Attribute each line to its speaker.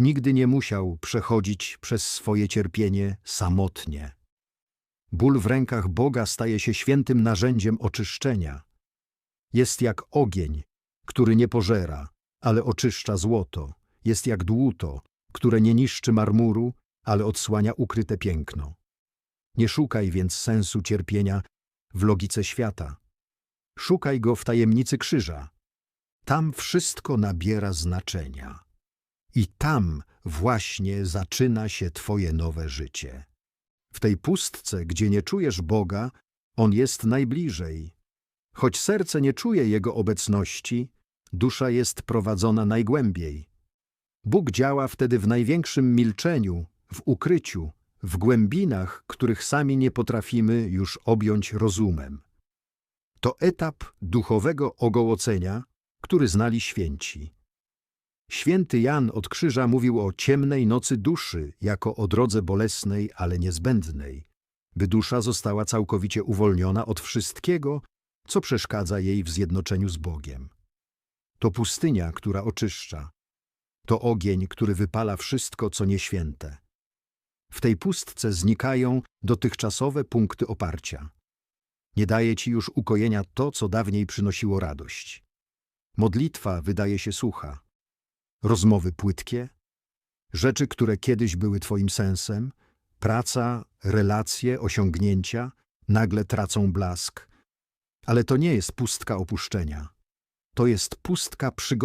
Speaker 1: nigdy nie musiał przechodzić przez swoje cierpienie samotnie. Ból w rękach Boga staje się świętym narzędziem oczyszczenia. Jest jak ogień, który nie pożera, ale oczyszcza złoto. Jest jak dłuto, które nie niszczy marmuru, ale odsłania ukryte piękno. Nie szukaj więc sensu cierpienia w logice świata. Szukaj go w tajemnicy krzyża. Tam wszystko nabiera znaczenia. I tam właśnie zaczyna się Twoje nowe życie. W tej pustce, gdzie nie czujesz Boga, On jest najbliżej. Choć serce nie czuje Jego obecności, dusza jest prowadzona najgłębiej. Bóg działa wtedy w największym milczeniu, w ukryciu, w głębinach, których sami nie potrafimy już objąć rozumem. To etap duchowego ogołocenia, który znali święci. Święty Jan od krzyża mówił o ciemnej nocy duszy jako o drodze bolesnej, ale niezbędnej, by dusza została całkowicie uwolniona od wszystkiego, co przeszkadza jej w zjednoczeniu z Bogiem. To pustynia, która oczyszcza. To ogień, który wypala wszystko, co nieświęte. W tej pustce znikają dotychczasowe punkty oparcia. Nie daje ci już ukojenia to, co dawniej przynosiło radość. Modlitwa wydaje się sucha. Rozmowy płytkie, rzeczy, które kiedyś były twoim sensem, praca, relacje, osiągnięcia, nagle tracą blask. Ale to nie jest pustka opuszczenia. To jest pustka przygotowania.